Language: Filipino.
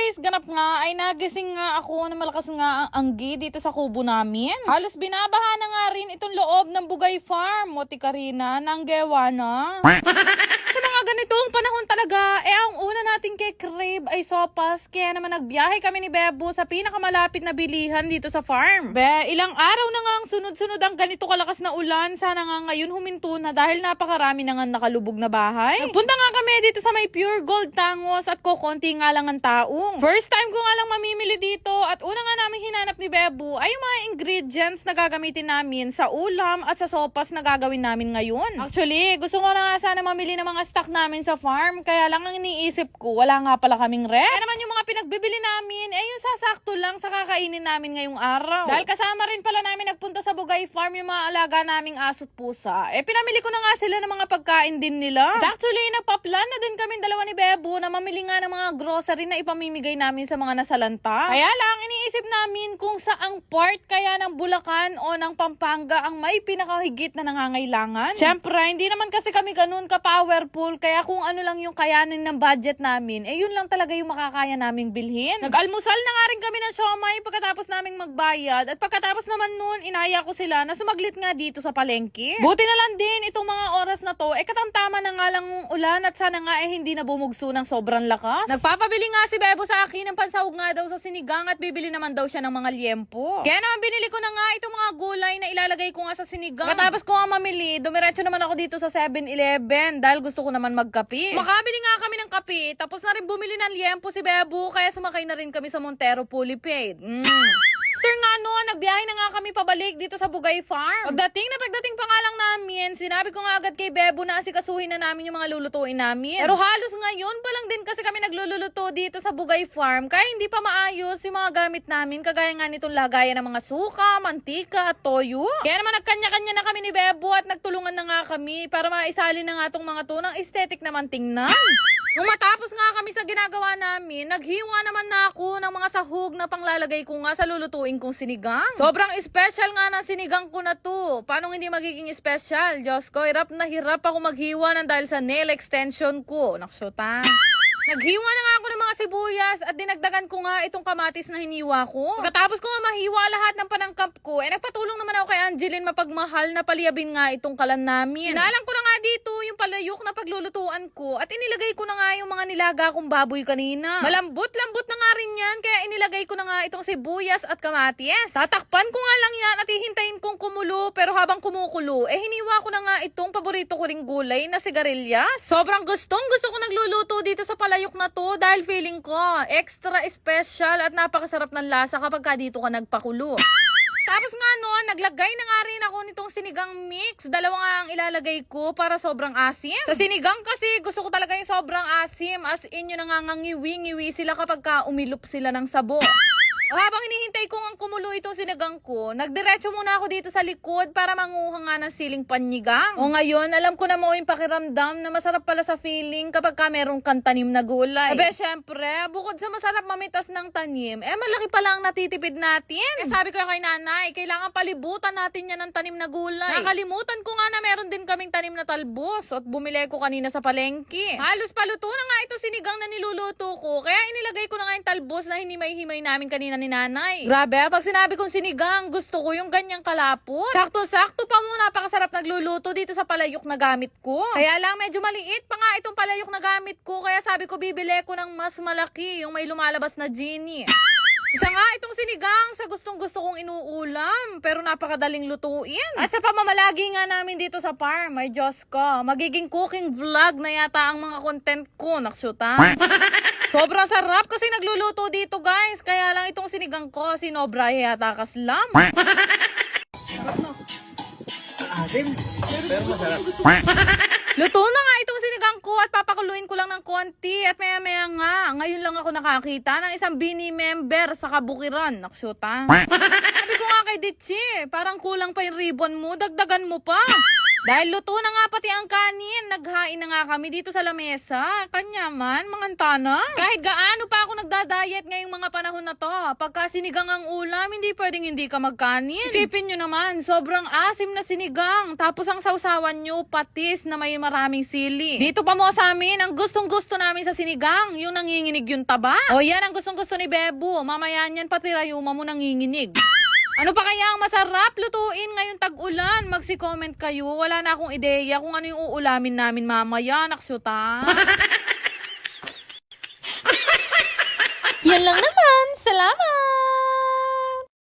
guys, ganap nga ay nagising nga ako na malakas nga ang anggi dito sa kubo namin. Halos binabaha na nga rin itong loob ng Bugay Farm. Moti Karina, nanggewa na. Sa mga ganitong panahon talaga, eh ang una nating kay crave ay sopas. Kaya naman nagbiyahe kami ni Bebo sa pinakamalapit na bilihan dito sa farm. Be, ilang araw na nga ang sunod-sunod ang ganito kalakas na ulan. Sana nga ngayon huminto na dahil napakarami na nga nakalubog na bahay. Nagpunta nga kami dito sa may pure gold tangos at kokonti nga lang ang taong. First time ko nga lang mamimili dito at una nga namin hinanap ni Bebo ay yung mga ingredients na gagamitin namin sa ulam at sa sopas na gagawin namin ngayon. Actually, gusto ko na nga sana mamili ng mga stock namin sa farm. Kaya lang ang iniisip ko, wala nga pala kaming rep. Kaya naman yung mga pinagbibili namin, eh yung sasakto lang sa kakainin namin ngayong araw. Dahil kasama rin pala namin nagpunta sa Bugay Farm yung mga alaga naming aso't pusa. Eh pinamili ko na nga sila ng mga pagkain din nila. At actually, nagpa-plan na din kami dalawa ni Bebo na mamili nga ng mga grocery na ipamimigay namin sa mga nasalanta. Kaya lang, iniisip namin kung saang part kaya ng Bulacan o ng Pampanga ang may pinakahigit na nangangailangan. Siyempre, hindi naman kasi kami ganun ka-powerful, kaya kung ano lang yung kayanin ng budget namin, eh yun lang talaga yung makakaya naming bilhin. Nag-almusal na nga rin kami ng siomay pagkatapos naming magbayad, at pagkatapos naman nun, inaya ko sila na sumaglit nga dito sa palengke. Buti na lang din itong mga oras na to, eh katamtama na nga lang ulan at sana nga eh hindi na bumugso ng sobrang lakas. Nagpapabili nga si Bebo sa akin ng pansahog nga daw sa sinigang at bibili naman daw siya ng mga liempo. Kaya naman binili ko na nga itong mga gulay na ilalagay ko nga sa sinigang. Katapos ko nga mamili, dumiretso naman ako dito sa 7-Eleven dahil gusto ko naman magkape. Makabili nga kami ng kape, tapos na rin bumili ng liempo si Bebo kaya sumakay na rin kami sa Montero Fully Paid. Mm. After nga no, nagbiyahe na nga kami pabalik dito sa Bugay Farm. Pagdating na pagdating pa nga lang namin, sinabi ko nga agad kay Bebo na asikasuhin na namin yung mga lulutuin namin. Pero halos ngayon pa lang din kasi kami nagluluto dito sa Bugay Farm, kaya hindi pa maayos yung mga gamit namin, kagaya nga nitong lagayan ng mga suka, mantika, at toyo. Kaya naman nagkanya-kanya na kami ni Bebo at nagtulungan na nga kami para maisali na nga tong mga to ng aesthetic naman tingnan. Nung matapos nga kami sa ginagawa namin, naghiwa naman na ako ng mga sahog na panglalagay ko nga sa lulutuin kong sinigang. Sobrang special nga ng sinigang ko na to. Paano hindi magiging special? Diyos ko, hirap na hirap ako maghiwa ng dahil sa nail extension ko. Naksyota. Naghiwa na nga ako ng mga sibuyas at dinagdagan ko nga itong kamatis na hiniwa ko. Pagkatapos ko nga mahiwa lahat ng panangkap ko, eh nagpatulong naman ako kay Angeline mapagmahal na paliyabin nga itong kalan namin. Inalang ko na nga dito yung palayok na paglulutuan ko at inilagay ko na nga yung mga nilaga kong baboy kanina. Malambot-lambot na nga rin yan kaya inilagay ko na nga itong sibuyas at kamatis. Tatakpan ko nga lang yan at hihintayin kong kumulo pero habang kumukulo, eh hiniwa ko na nga itong paborito ko ring gulay na sigarilyas. Sobrang gustong gusto ko nagluluto dito sa palayok na to dahil feeling ko extra special at napakasarap ng lasa kapag ka dito ka nagpakulo. Tapos nga no, naglagay na nga rin ako nitong sinigang mix. Dalawa nga ang ilalagay ko para sobrang asim. Sa sinigang kasi gusto ko talaga yung sobrang asim. As in yun nangangangiwi-ngiwi sila kapag ka umilop sila ng sabo. O habang hinihintay ko ang kumulo itong sinigang ko, nagdiretso muna ako dito sa likod para manguha nga ng siling panyigang. O ngayon, alam ko na mo yung pakiramdam na masarap pala sa feeling kapag ka merong kang tanim na gulay. Abe, syempre, bukod sa masarap mamitas ng tanim, eh malaki pala ang natitipid natin. Eh sabi ko kay nanay, kailangan palibutan natin yan ng tanim na gulay. Nakalimutan ko nga na meron din kaming tanim na talbos at bumili ko kanina sa palengke. Halos paluto na nga ito sinigang na niluluto ko, kaya inilagay ko na nga yung talbos na hinimay-himay namin kanina ni nanay. Grabe, ah, pag sinabi kong sinigang, gusto ko yung ganyang kalapot. Sakto-sakto pa mo, napakasarap nagluluto dito sa palayok na gamit ko. Kaya lang medyo maliit pa nga itong palayok na gamit ko, kaya sabi ko bibili ko ng mas malaki, yung may lumalabas na genie. Isa nga itong sinigang sa gustong gusto kong inuulam, pero napakadaling lutuin. At sa pamamalagi nga namin dito sa farm, may Diyos ko, magiging cooking vlog na yata ang mga content ko, naksyuta. Sobrang sarap kasi nagluluto dito guys, kaya lang itong sinigang ko, sinobra yata kaslam. Asim. Pero masarap. Luto na nga itong sinigang ko at papakuluin ko lang ng konti at maya maya nga, ngayon lang ako nakakita ng isang bini member sa kabukiran. Naksyuta. Sabi ko nga kay Ditchi, parang kulang pa yung ribbon mo, dagdagan mo pa. Dahil luto na nga pati ang kanin, naghain na nga kami dito sa lamesa. Kanya man, mga tana. Kahit gaano pa ako nagda-diet ngayong mga panahon na to. Pagka sinigang ang ulam, hindi pwedeng hindi ka magkanin. Isipin nyo naman, sobrang asim na sinigang. Tapos ang sausawan nyo, patis na may maraming sili. Dito pa mo sa amin, ang gustong gusto namin sa sinigang, yung nanginginig yung taba. O yan ang gustong gusto ni Bebo. Mamaya niyan pati rayuma mo nanginginig. Ano pa kaya ang masarap lutuin ngayong tag-ulan? Magsi-comment kayo. Wala na akong ideya kung ano yung uulamin namin mamaya. Naksyuta. Yan lang naman. Salamat!